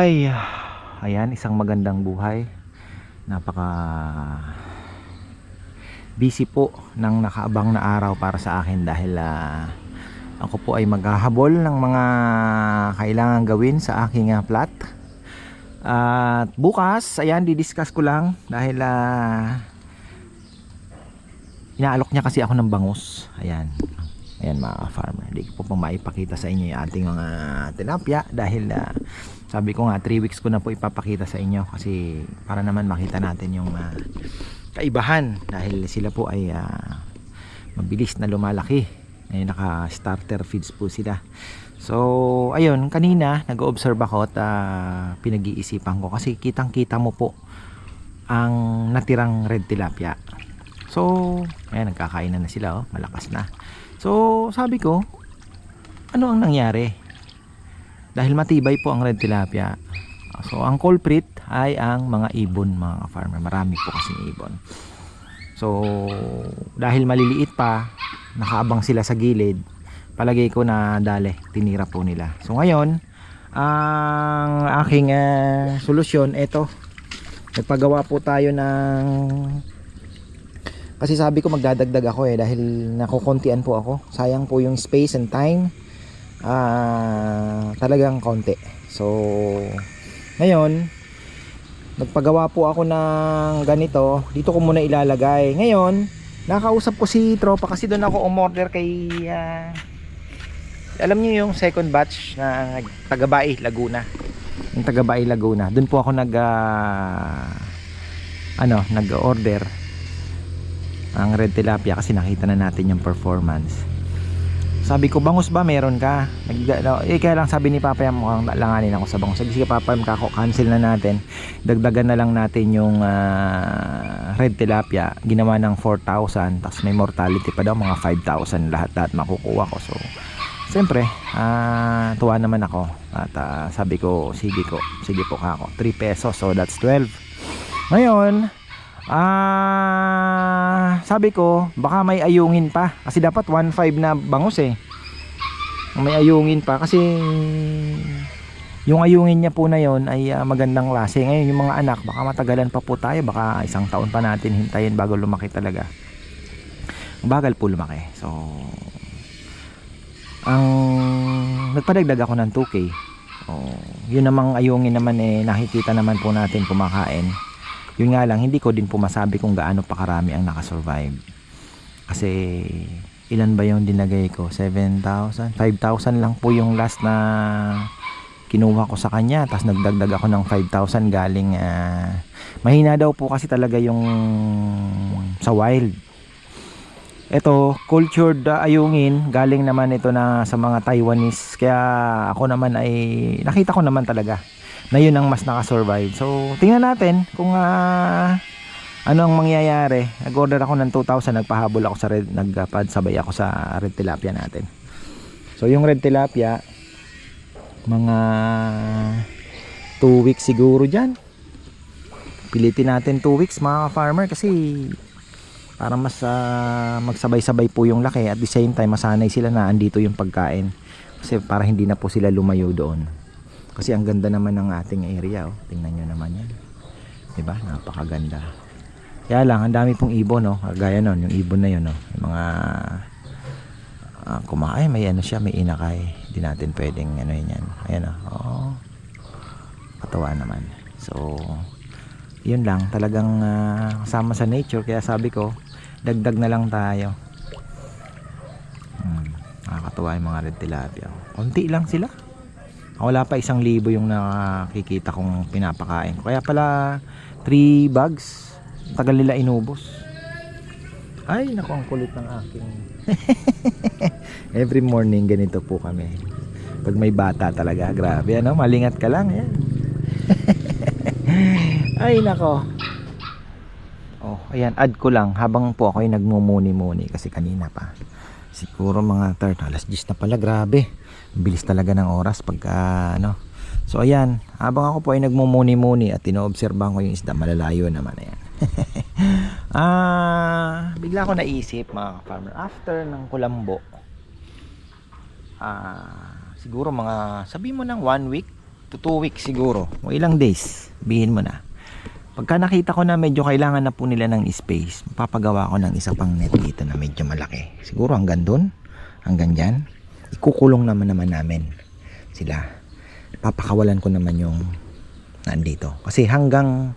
Ay, ayan, isang magandang buhay. Napaka busy po ng nakaabang na araw para sa akin dahil ah, ako po ay maghahabol ng mga kailangan gawin sa aking ah, plot. At bukas, ayan, didiscuss ko lang dahil ah, inaalok niya kasi ako ng bangus. Ayan. Ayan mga farmer, hindi ko po pa maipakita sa inyo yung ating mga tilapia dahil ah, sabi ko nga 3 weeks ko na po ipapakita sa inyo kasi para naman makita natin yung ah, kaibahan dahil sila po ay ah, mabilis na lumalaki. Ay naka starter feeds po sila. So ayun, kanina nag-observe ako at ah, pinag-iisipan ko kasi kitang-kita mo po ang natirang red tilapia. So, ayan, nagkakain na, na sila, oh. malakas na. So, sabi ko, ano ang nangyari? Dahil matibay po ang red tilapia. So, ang culprit ay ang mga ibon, mga farmer. Marami po kasing ibon. So, dahil maliliit pa, nakaabang sila sa gilid, palagay ko na dali, tinira po nila. So, ngayon, ang aking ah, solusyon, eto, nagpagawa po tayo ng kasi sabi ko magdadagdag ako eh dahil nakukontian po ako. Sayang po yung space and time. Ah, talagang konti. So ngayon nagpagawa po ako ng ganito. Dito ko muna ilalagay. Ngayon, nakausap ko si Tropa kasi doon ako umorder kay ah, alam niyo yung second batch na Tagabay Laguna. Yung Tagabay Laguna. Doon po ako nag ah, ano, nag-order ang red tilapia kasi nakita na natin yung performance. Sabi ko bangus ba? Meron ka. Nag, eh kaya lang sabi ni Papa yung mukhang langanin ako sa bangus. Sabi sige Papa kako cancel na natin. Dagdagan na lang natin yung ah, red tilapia. Ginawa ng 4,000 tapos may mortality pa daw mga 5,000 lahat lahat makukuha ko. So Siyempre, ah, tuwa naman ako. At ah, sabi ko, sige ko, sige po kako, 3 pesos, so that's 12. Ngayon, Ah, sabi ko, baka may ayungin pa kasi dapat 1.5 na bangus eh. May ayungin pa kasi yung ayungin niya po na yon ay ah, magandang klase. Ngayon yung mga anak, baka matagalan pa po tayo, baka isang taon pa natin hintayin bago lumaki talaga. Bagal po lumaki. So ang nagpadagdag ako ng 2K. Oh, yun namang ayungin naman eh nakikita naman po natin kumakain yun nga lang hindi ko din po masabi kung gaano pa karami ang nakasurvive. Kasi ilan ba yung dinagay ko? 7,000 5,000 lang po yung last na kinuha ko sa kanya. Tapos nagdagdag ako ng 5,000 galing ah, mahina daw po kasi talaga yung sa wild. Ito cultured ayungin galing naman ito na sa mga Taiwanese. Kaya ako naman ay nakita ko naman talaga na yun ang mas nakasurvive. So, tingnan natin kung ah, ano ang mangyayari. Nag-order ako ng 2,000, nagpahabol ako sa red, nagpadsabay ako sa red tilapia natin. So, yung red tilapia, mga 2 weeks siguro dyan. Pilitin natin 2 weeks mga farmer kasi para mas ah, magsabay-sabay po yung laki at the same time masanay sila na andito yung pagkain kasi para hindi na po sila lumayo doon kasi ang ganda naman ng ating area oh. tingnan nyo naman yan. Diba? Napakaganda. Kaya lang ang dami pong ibon oh. gaya nun yung ibon na yun no yung mga uh, kumain. May ano siya may inakay. Hindi natin pwedeng ano yun yan. Ayan oh, oh. katawa naman. So yun lang. Talagang uh, kasama sa nature. Kaya sabi ko dagdag na lang tayo. Hmm, nakakatuwa yung mga red tilapia. Konti lang sila wala pa isang libo yung nakikita kong pinapakain ko. Kaya pala 3 bags. Tagal nila inubos. Ay naku ang kulit ng aking every morning ganito po kami. Pag may bata talaga grabe ano? Malingat ka lang yan. Ay nako oh ayan add ko lang. Habang po ako ay nagmumuni-muni kasi kanina pa. Siguro mga 30 alas 10 na pala grabe bilis talaga ng oras pagka ano. So ayan. Habang ako po ay nagmumuni-muni at inoobserbahan ko yung isda malalayo naman ayan. Ah bigla ko naisip mga farmer after ng kulambo ah siguro mga sabi mo ng one week to 2 weeks siguro o ilang days bihin mo na. Pagka nakita ko na medyo kailangan na po nila ng space papagawa ko ng isa pang net dito na medyo malaki. Siguro hanggang dun hanggang dyan ikukulong naman naman namin sila. Papakawalan ko naman yung nandito. Kasi hanggang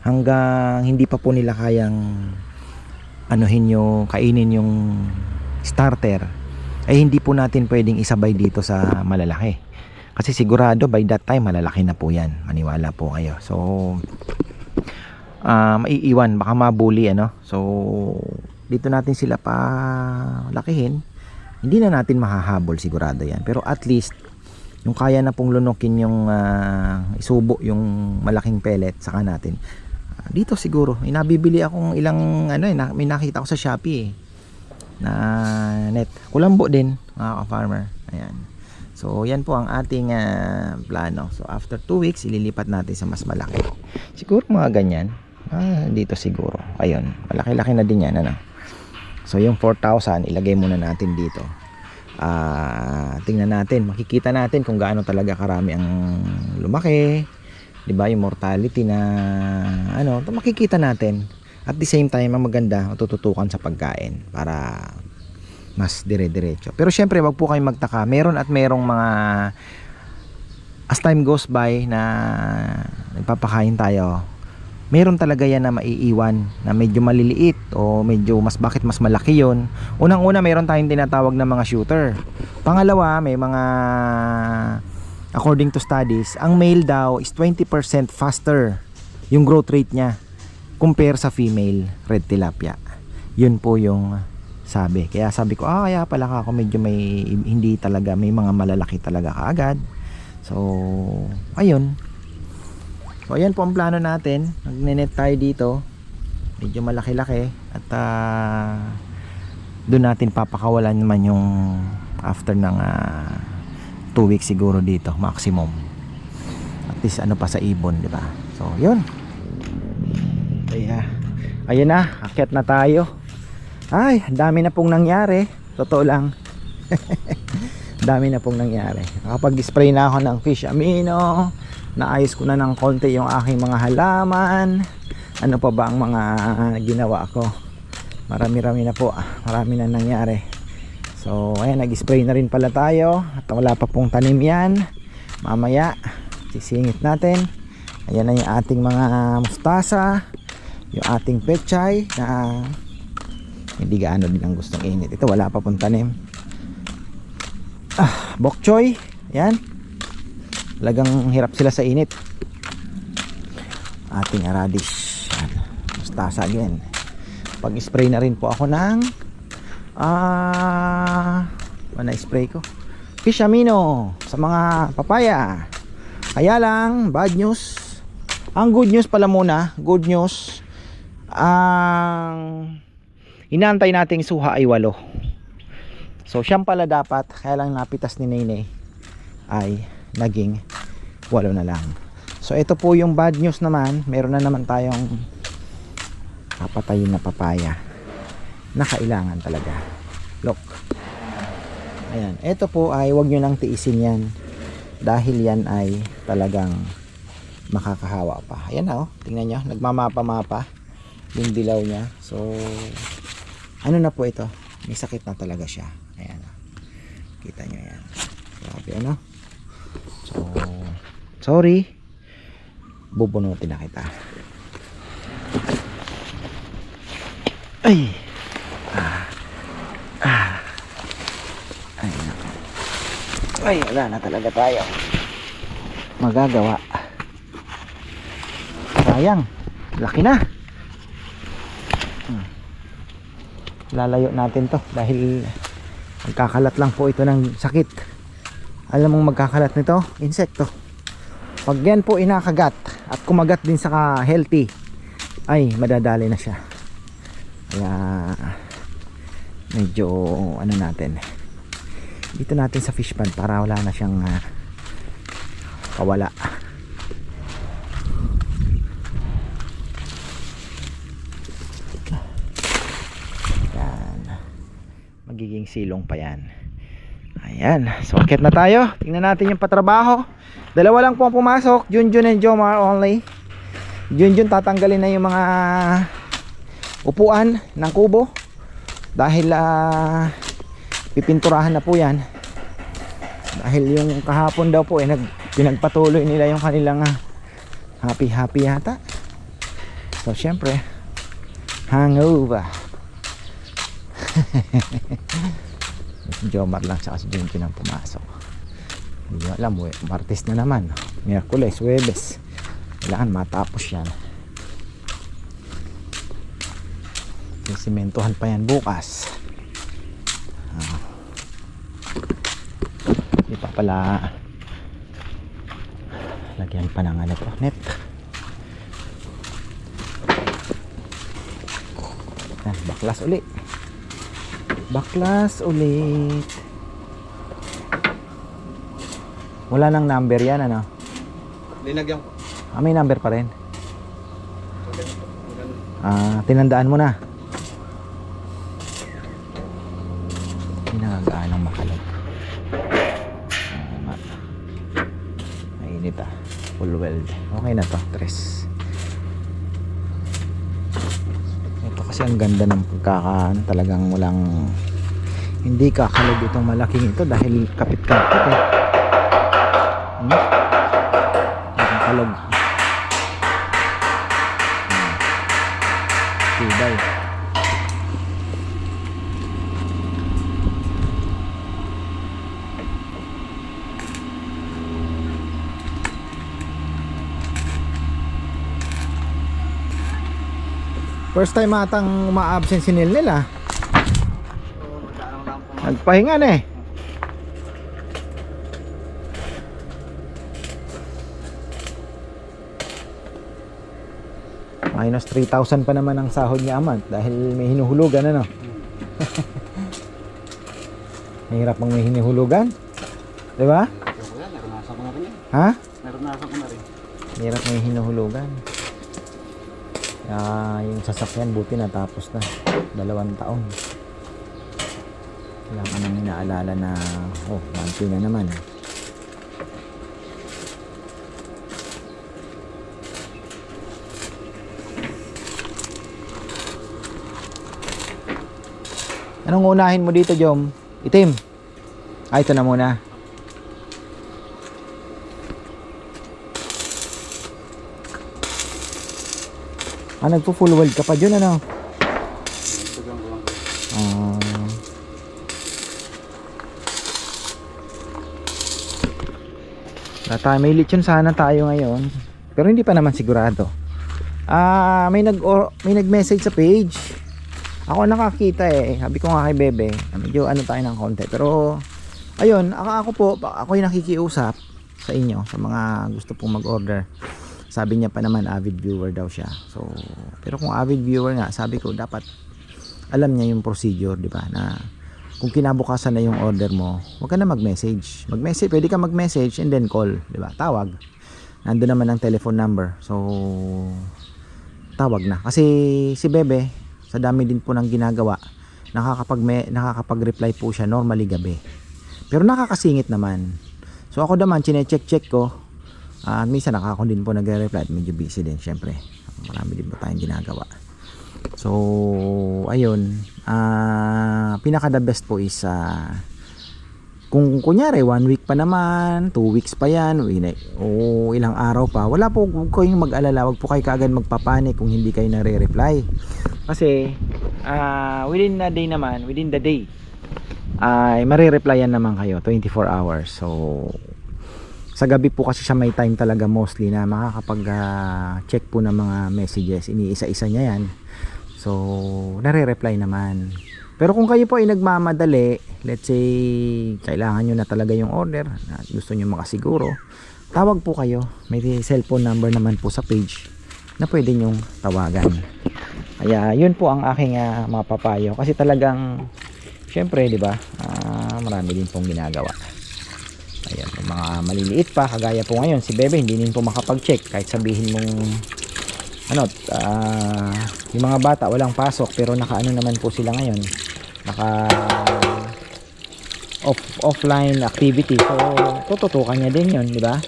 hanggang hindi pa po nila kayang anuhin yung kainin yung starter ay hindi po natin pwedeng isabay dito sa malalaki. Kasi sigurado by that time malalaki na po yan. Maniwala po kayo. So ah maiiwan. Baka mabuli ano? So dito natin sila pa lakihin hindi na natin mahahabol sigurado yan. Pero at least yung kaya na pong lunukin yung ah, isubo yung malaking pellet saka natin. Ah, dito siguro inabibili akong ilang ano eh may nakita ko sa Shopee eh, na net. Kulambo din mga ka-farmer. Ayan. So yan po ang ating ah, plano. So after 2 weeks ililipat natin sa mas malaki. Siguro mga ganyan. Ah, dito siguro. Ayun malaki-laki na din yan ano so yung 4,000 ilagay muna natin dito. Ah tingnan natin. Makikita natin kung gaano talaga karami ang lumaki. 'di ba? Yung mortality na ano to makikita natin. At the same time ang maganda matututukan sa pagkain para mas dire-diretso. Pero syempre wag po kayong magtaka. Meron at merong mga as time goes by na nagpapakain tayo meron talaga yan na maiiwan na medyo maliliit o medyo mas bakit mas malaki yon unang-una meron tayong tinatawag na mga shooter. Pangalawa may mga according to studies ang male daw is 20% faster yung growth rate niya compare sa female red tilapia. Yun po yung sabi. Kaya sabi ko ah kaya pala ako medyo may hindi talaga may mga malalaki talaga kaagad. So ayun So ayan po ang plano natin. Magnenet tayo dito. Medyo malaki-laki at ah, doon natin papakawalan naman yung after ng 2 weeks siguro dito maximum. At least ano pa sa ibon, di ba? So, yun. Kaya ayun na, akyat na tayo. Ay, dami na pong nangyari. Totoo lang. dami na pong nangyari. Nakapag-spray na ako ng fish amino naayos ko na ng konti yung aking mga halaman. Ano pa ba ang mga ginawa ko? Marami rami na po. Marami na nangyari. So ayan nag spray na rin pala tayo at wala pa pong tanim yan. Mamaya sisingit natin. Ayan na yung ating mga mustasa yung ating pechay na hindi gaano din ang gustong init. Ito wala pa pong tanim ah, bok choy yan Talagang hirap sila sa init. Ating radish. Yan. Mustasa again. Pag-spray na rin po ako ng ah uh, spray ko? Fish amino sa mga papaya. Kaya lang, bad news. Ang good news pala muna, good news. Ang inaantay nating suha ay walo. So siyang pala dapat, kaya lang napitas ni Nene ay naging walo na lang. So ito po yung bad news naman. Meron na naman tayong papatayin na papaya na kailangan talaga. Look. Ayan. Ito po ay wag nyo nang tiisin yan dahil yan ay talagang makakahawa pa. Ayan na oh. Tingnan nyo. Nagmamapa-mapa yung dilaw niya. So ano na po ito? May sakit na talaga siya. Kita nyo yan grabe ano So, sorry. Bubunutin na kita. Ay. Ah. Ah. Ay. Ay, wala na talaga tayo. Magagawa. Sayang. Laki na. Hmm. Lalayo natin to dahil magkakalat lang po ito ng sakit. Alam mong magkakalat nito? Insekto. Pag yan po inakagat at kumagat din sa healthy ay madadali na siya. Kaya medyo ano natin. Dito natin sa fish pond para wala na siyang uh, kawala yan magiging silong pa yan Ayan, so na tayo. Tingnan natin yung patrabaho. Dalawa lang po ang pumasok, Junjun and Jomar only. Junjun tatanggalin na yung mga upuan ng kubo dahil ah, pipinturahan na po yan. Dahil yung kahapon daw po eh nag, pinagpatuloy nila yung kanilang ah, happy happy yata. So syempre, hangover. Jomar lang saka si Junjun ang pumasok. Hindi nyo alam, we, Martes na naman. Miyerkules, Webes. Kailangan matapos yan. Sisimentohan pa yan bukas. Ah. Hindi pa pala lagyan pa ng ano to, net. Yan, baklas ulit. Baklas ulit. Wala nang number yan, ano? Linagyan ko. Ah, may number pa rin. Ah, tinandaan mo na. Hindi na gaanong makalog. Ah, ma- Mainit ah. Full weld. Okay na to, tres. Ito kasi ang ganda ng pagkakaan. Talagang walang hindi kakalog itong malaking ito dahil kapit-kapit eh. Hmm? Nakakalog. Hmm. Tibay. First time atang uma-absent si Nil nila. Nagpahinga na eh. Minus 3,000 pa naman ang sahod niya amant dahil may hinuhulugan ano. Mahirap mang may hinuhulugan. 'Di ba? Ha? Naranasan ko na rin. Mahirap may hinuhulugan. Kaya yung sasakyan buti natapos na. Dalawang taon. Kailangan nang inaalala na oh, monthly na naman. Anong unahin mo dito, Jom? Itim. Ah, ito na muna. Ah, nagpo-full weld ka pa dyan, ano? Ah. Tata, may lechon sana tayo ngayon. Pero hindi pa naman sigurado. Ah, may nag or, may nag-message sa page. Ako nakakita eh. Sabi ko nga kay Bebe, na medyo ano tayo ng konti. Pero ayun, ako, ako po, ako yung nakikiusap sa inyo, sa mga gusto pong mag-order. Sabi niya pa naman avid viewer daw siya. So, pero kung avid viewer nga, sabi ko dapat alam niya yung procedure, di ba? Na kung kinabukasan na yung order mo, huwag ka na mag-message. Mag-message, pwede ka mag-message and then call, di ba? Tawag. Nandun naman ang telephone number. So, tawag na. Kasi si Bebe, sa dami din po ng ginagawa, nakakapag nakakapag-reply po siya normally gabi. Pero nakakasingit naman. So ako naman, chine-check-check ko. Ah, minsan nakako din po nagre-reply. Medyo busy din, syempre. Marami din po tayong ginagawa. So, ayun. Ah, pinaka the best po is ah, kung kunyari one week pa naman, two weeks pa yan, o ilang araw pa, wala po kayong mag-alala, wag po kayo kaagad magpapanik kung hindi kayo nare-reply. Kasi ah, within the day naman, within the day, ay mare-replyan naman kayo 24 hours. So sa gabi po kasi siya may time talaga mostly na makakapag ah, check po ng mga messages. Iniisa-isa niya yan. So, nare-reply naman. Pero kung kayo po ay nagmamadali, let's say, kailangan nyo na talaga yung order, at gusto nyo makasiguro, tawag po kayo. May cellphone number naman po sa page na pwede nyong tawagan. Kaya, yun po ang aking ah, mapapayo. Kasi talagang, syempre, di ba, ah, marami din pong ginagawa. Ayan, yung mga maliliit pa, kagaya po ngayon, si Bebe hindi din po makapag-check kahit sabihin mong ano, ah, yung mga bata walang pasok pero nakaano naman po sila ngayon. Naka off offline activity. So, tututukan niya din 'yon, di ba?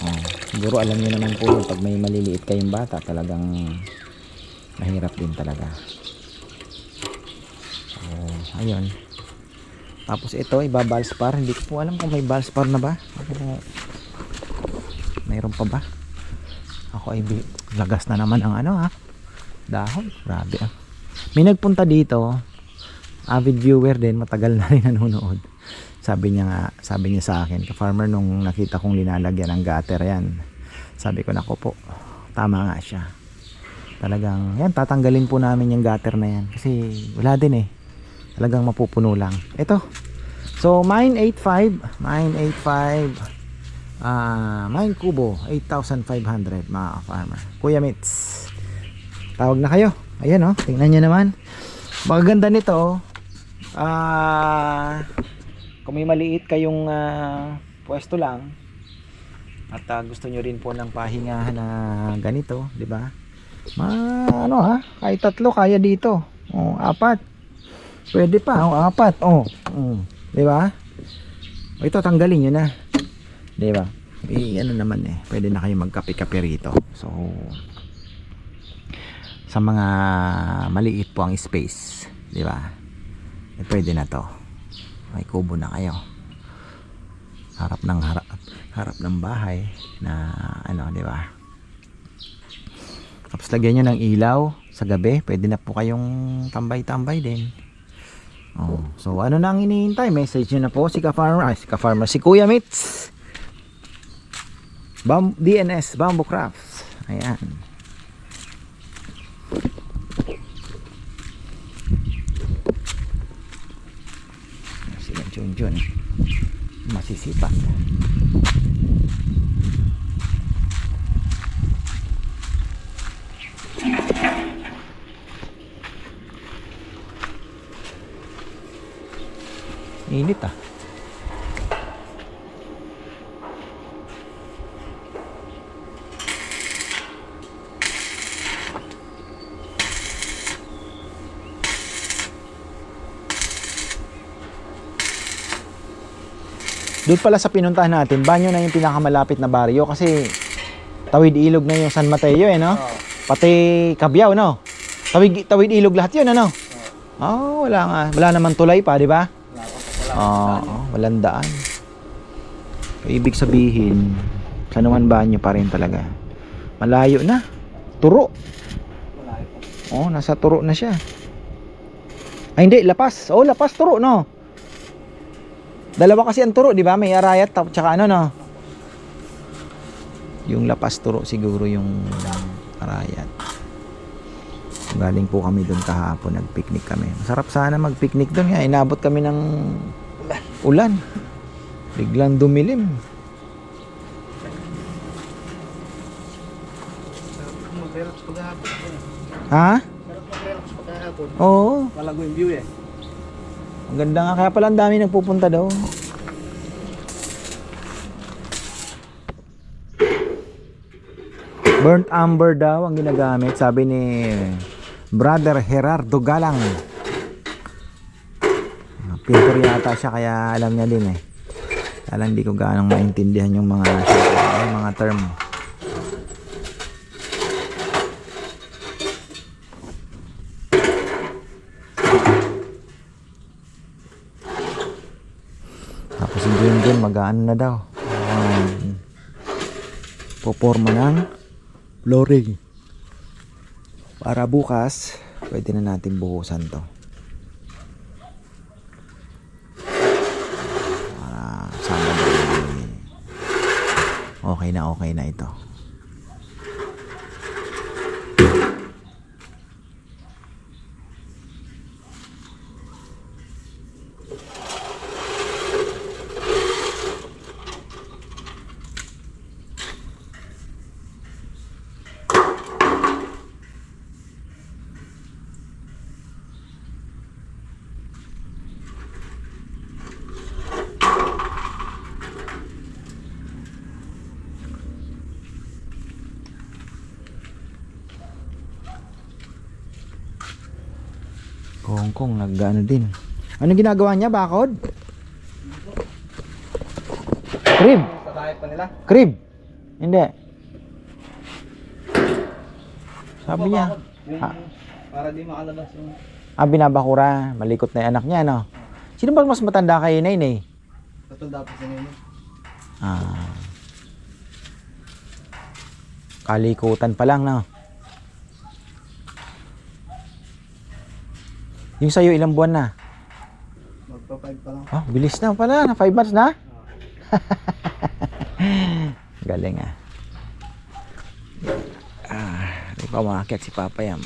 Oh, siguro alam niyo naman po yun, pag may maliliit kayong bata, talagang mahirap din talaga. So, ayun. Tapos ito, ibabalspar. Hindi ko po alam kung may balspar na ba. Pero, mayroon pa ba? Ako ay lagas na naman ang ano ha. Dahon. Grabe ah. May nagpunta dito. Avid viewer din. Matagal na rin nanonood. Sabi niya nga, sabi niya sa akin, ka-farmer nung nakita kong linalagyan ng gutter yan. Sabi ko, nako po, tama nga siya. Talagang, yan, tatanggalin po namin yung gutter na yan. Kasi wala din eh. Talagang mapupuno lang. Ito. So, mine 85. Mine 85. Ah, mine kubo 8,500 mga farmer. Kuya Mitz. Tawag na kayo. Ayan oh, tingnan niyo naman. Maganda nito. oh. Ah, kung may maliit kayong ah, pwesto lang at ah, gusto nyo rin po ng pahingahan na ganito, di ba? Ma, ano ha? Kahit tatlo kaya dito. Oh, apat. Pwede pa, oh, apat. Oh, mm, di ba? Ito tanggalin nyo na. Di ba? Eh, ano naman eh. Pwede na kayo magkape-kape rito. So, sa mga maliit po ang space. Di ba? Eh, pwede na to. May kubo na kayo. Harap ng harap, harap ng bahay na ano, di ba? Tapos lagyan nyo ng ilaw sa gabi. Pwede na po kayong tambay-tambay din. Oh, so ano na ang hinihintay? Message nyo na po si ka-farmer, si ka-farmer, si Kuya Mitz. Bam DNS Bamboo Crafts. Ayan. Sila Junjun. Masisipat. Init ah. Doon pala sa pinuntahan natin, banyo na yung pinakamalapit na baryo kasi tawid ilog na yung San Mateo eh, no? Pati Cabiao, no? Tawid, tawid ilog lahat yun, ano? Oh, wala nga. Wala naman tulay pa, di ba? Oo, oh, walang daan. Ibig sabihin, sa naman banyo pa rin talaga. Malayo na. Turo. Oh, nasa turo na siya. Ay, hindi, lapas. Oh, lapas turo, no? Dalawa kasi ang turo, di ba? May arayat at saka ano, no? Yung lapas turo siguro yung arayat. Galing po kami doon kahapon, nag-picnic kami. Masarap sana mag-picnic doon nga. Inabot kami ng ulan. Biglang dumilim. Ha? Oo. Malago yung view eh. Ang ganda nga. Kaya pala ang dami nagpupunta daw. Burnt amber daw ang ginagamit. Sabi ni Brother Gerardo Galang. Pintor yata siya kaya alam niya din eh. Kaya hindi ko gaano maintindihan yung mga yung mga term. Tapos si Junjun mag-ano na daw. Um, poporma ng flooring. Para bukas, pwede na natin buhusan to. Para sana din okay na okay na ito. Kongkong nag-ano din. Ano ginagawa niya, bakod? Crib. Sa pa nila. Crib. Hindi. Sabi niya. Ah. para di makalabas yung... Ah, binabakura. Malikot na yung anak niya, no? Sino ba mas matanda kay Nainay? Katol dapat sa ninyo. Ah. Kalikutan pa lang, no? Yung sa'yo, ilang buwan na? Magpa-five pa lang. Oh, bilis na pala. Na 5 months na? Galing ah. Ah, di pa umakyat si Papa Yam.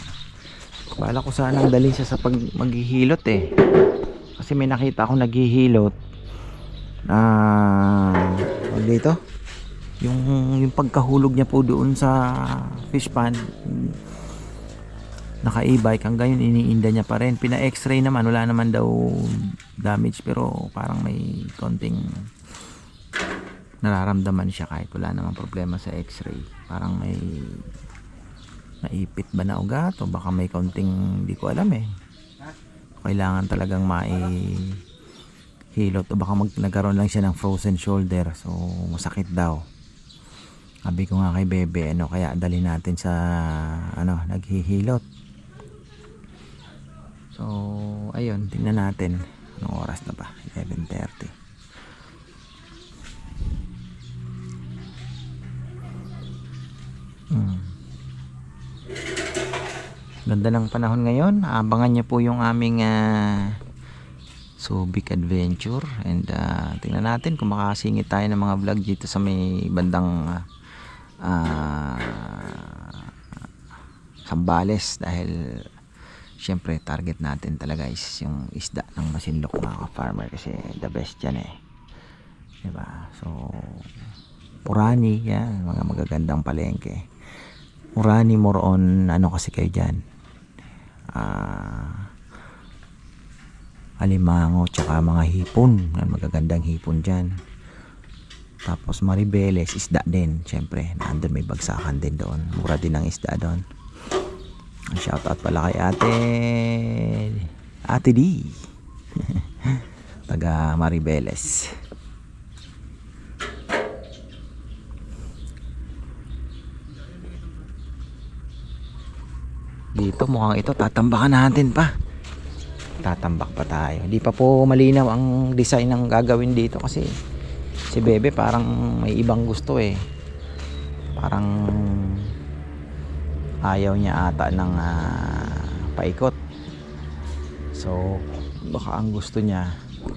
Bala ko sanang dalhin siya sa pag maghihilot eh. Kasi may nakita akong naghihilot. Ah, uh, dito. Yung yung pagkahulog niya po doon sa fish pond. Naka-e-bike hanggang yun iniinda niya pa rin. Pina-x-ray naman, wala naman daw damage pero parang may konting nararamdaman siya kahit wala namang problema sa x-ray. Parang may naipit ba na ugat o baka may konting hindi ko alam eh. Kailangan talagang mai hilot o baka mag, nagkaroon lang siya ng frozen shoulder so masakit daw. Sabi ko nga kay Bebe ano kaya dali natin sa ano naghihilot. So ayun tingnan natin anong oras na ba 11.30 Hmm. Ganda ng panahon ngayon. Abangan niyo po yung aming ah, Subic Adventure and ah, tingnan natin kung makasingit tayo ng mga vlog dito sa may bandang ah, ah, Sambales dahil syempre target natin talaga is yung isda ng masinlok mga ka-farmer kasi the best yan eh. Diba? So, Urani, yan, mga magagandang palengke. Urani more on ano kasi kayo dyan ah alimango tsaka mga hipon magagandang hipon dyan tapos maribeles isda din syempre nandun may bagsakan din doon mura din ang isda doon shout out pala kay ate ate D. Taga maribeles. Dito mukhang ito tatambakan natin pa. Tatambak pa tayo. Hindi pa po malinaw ang design ng gagawin dito kasi si Bebe parang may ibang gusto eh. Parang ayaw niya ata ng ah, paikot. So baka ang gusto niya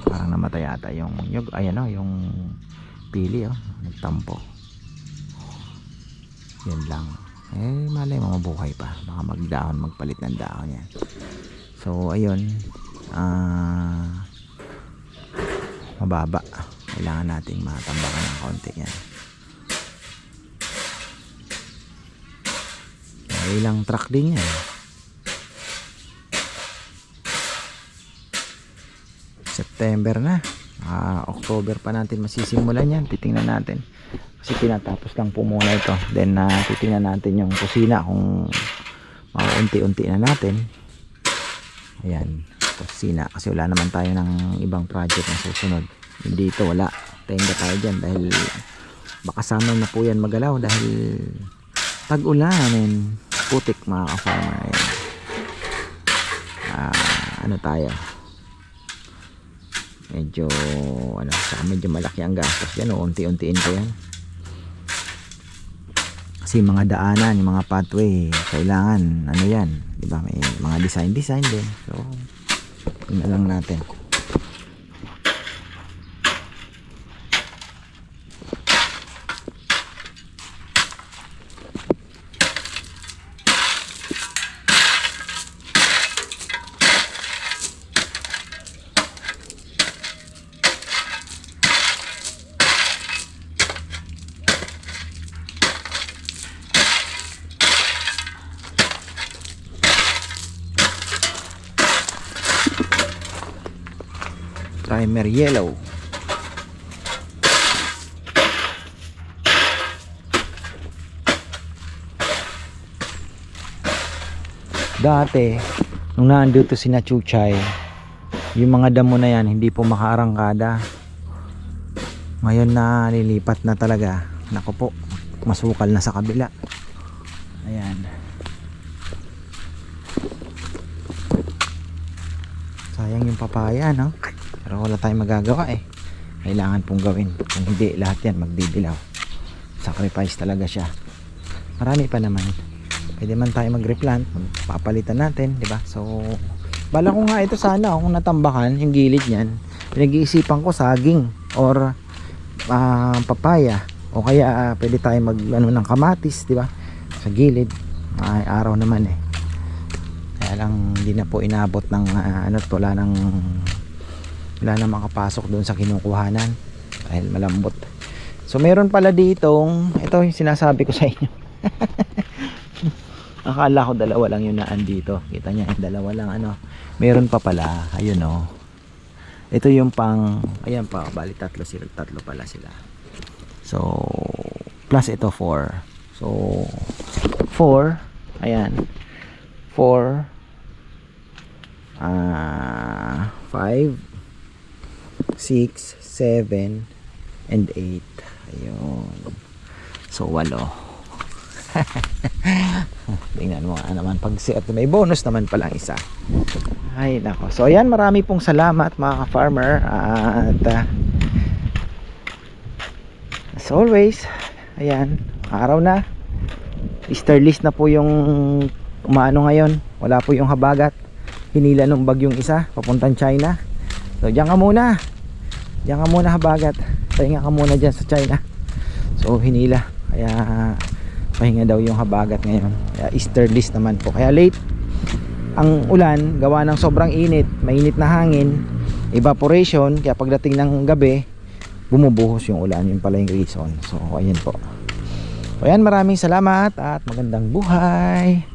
parang namatay ata yung yung ayan oh, yung pili oh nagtampo. Yan lang. Eh malay mo pa. Baka magdahon magpalit ng dahon yan. So ayun. Ah mababa. Kailangan nating matambakan ng konti yan ilang truck din yan. September na. Ah, October pa natin masisimulan yan. Titingnan natin. Kasi tinatapos lang po muna ito. Then uh, titingnan natin yung kusina kung maunti-unti na natin. Ayan kusina. Kasi wala naman tayo ng ibang project na susunod. Dito wala. Tenga tayo dyan dahil baka summer na po yan magalaw dahil tag-ulan putik mga ka-farmer. Ah, ano tayo? Medyo ano saka medyo malaki ang gastos yan o unti-untiin ko yan. Kasi mga daanan yung mga pathway kailangan ano yan di ba? May mga design design din. So yun lang natin primer yellow dati nung nandito si Nachuchay yung mga damo na yan hindi po makaarangkada Ngayon na lilipat na talaga. Nako po, masukal na sa kabila. Ayan. Sayang yung papaya, no? Pero wala tayong magagawa eh. Kailangan pong gawin. Kung hindi, lahat yan magdidilaw. Sacrifice talaga siya. Marami pa naman. Pwede man tayo mag-replant. Papalitan natin, di ba? So, bala ko nga ito sana kung natambakan, yung gilid niyan. Pinag-iisipan ko saging or ah, papaya. O kaya ah, pwede tayo mag ano, ng kamatis, di ba? Sa gilid. Ay, araw naman eh. Kaya lang hindi na po inabot ng ah, ano to, wala nang wala na makapasok doon sa kinukuhanan dahil malambot. So meron pala ditong ito yung sinasabi ko sa inyo. Akala ko dalawa lang yung naan dito. Kita niya, dalawa lang ano. Meron pa pala, ayun oh. Ito yung pang ayan pa, bali tatlo sila, tatlo pala sila. So plus ito 4. So 4, ayan. 4 ah 5 6, 7, and 8. Ayun. So, walo. Tingnan mo nga naman pag si at may bonus naman pala ang isa. Ay, nako. So, ayan, marami pong salamat mga ka-farmer. At, ah, as always, ayan, araw na. Easter list na po yung umaano ngayon. Wala po yung habagat. Hinila nung bagyong isa, papuntang China. So, diyan ka muna. Diyan ka muna habagat. Pahinga ka muna dyan sa China. So hinila. Kaya pahinga daw yung habagat ngayon. Kaya Easter list naman po. Kaya late ang ulan gawa ng sobrang init, mainit na hangin, evaporation, kaya pagdating ng gabi, bumubuhos yung ulan. Yun pala yung reason. So ayan po. Ayan, maraming salamat at magandang buhay.